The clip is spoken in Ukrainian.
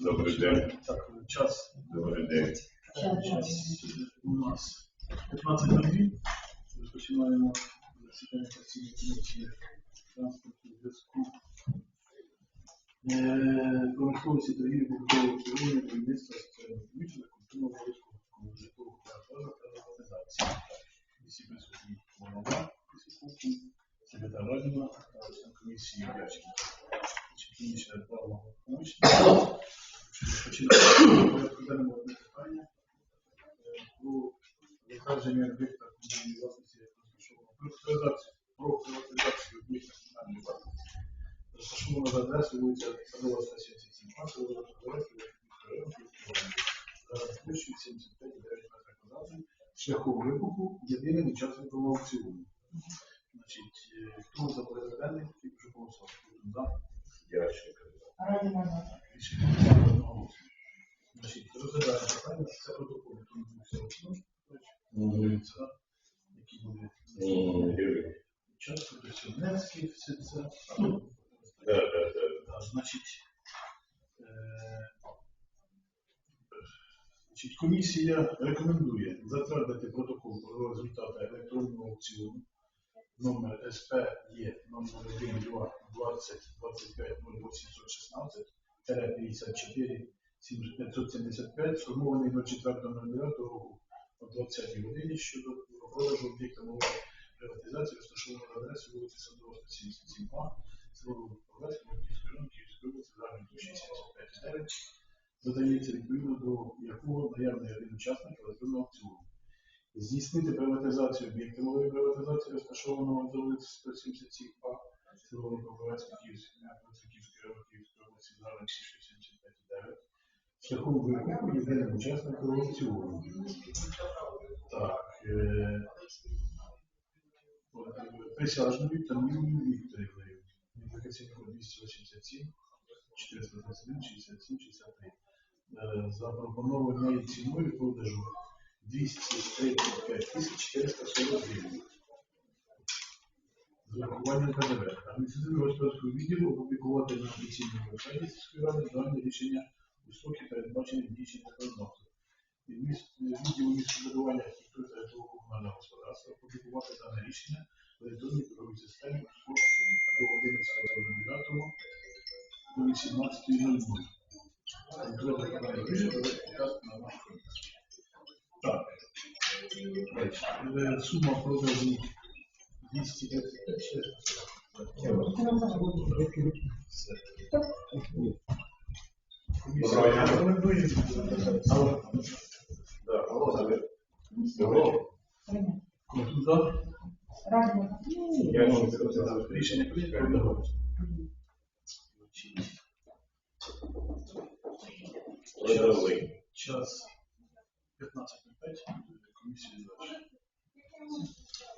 Добрий день. Так, час, Добрий день. час у нас 15.02. Розпочинаємо засідання постійної комісії транспорту зв'язку. Е, Промисловості торгівлі побутового обслуговування, будівництва соціального приміщення, культурного розвитку житлового кварталу та приватизації. Всі присутні голова, Пісікуку, секретар Радіна член комісії Яченко. Комісія право помічника. Починаємо порядку питання. Про затвердження об'єкта комунальної власності розташованого про приватизацію про приватизацію об'єкта комунальної власності. Розташовано за адресою вулиця Садова 177 А, село Верховець, Верховський район, Київської області. Зараз площею 75,9 метрів квадратних, шляхом викупу єдиним учасником аукціону. Значить, е, хто за порядок денний, хотів би Значить, розглядаємо це протокол, тому одно. Сьогоднецький, все а, Значить, комісія рекомендує затвердити протокол про результати електронного аукціону номер СП є номер 1 2 20 25 0816 54 575, сформований на 4.09 року о 20 годині щодо продажу об'єкта нової приватизації, розташованого на адресі вулиці Садова 177 А, село Павлець, Київської район, Київської області, загальної площі 75,9, додається відповідно до якого наявний один учасник електронного аукціону. Здійснити приватизацію об'єкта нової приватизації, розташованого на вулиці 177 А, село Павлець, Київської район, Київської області, загальної площі 75,9, шляхом викупу єдиним учасником аукціону. Так, присяжною Тамілою Вікторівною. Ідентифікаційний код 287, 421, 67, 63. Е, Запропонованою ціною продажу 235 тисяч 440 гривень. З урахуванням ПДВ. Адміністративного господарського відділу опублікувати на офіційному вебсайті сільської ради дані рішення строки передбачені діючим законодавством. Відділу містобудування архітектури та житлового комунального господарства опублікувати дане рішення в електронній торговій системі до 11.09 до 18.00. Електронне подання рішення буде показано на нашу комісію. Так. Е, Сума продажу 235 ще. Все. Доброго дня. Але Да, алло, Давид. кожен за. Раді Я можу сказати. Рішення прийнято одного. Час 15.05. Комісія далі.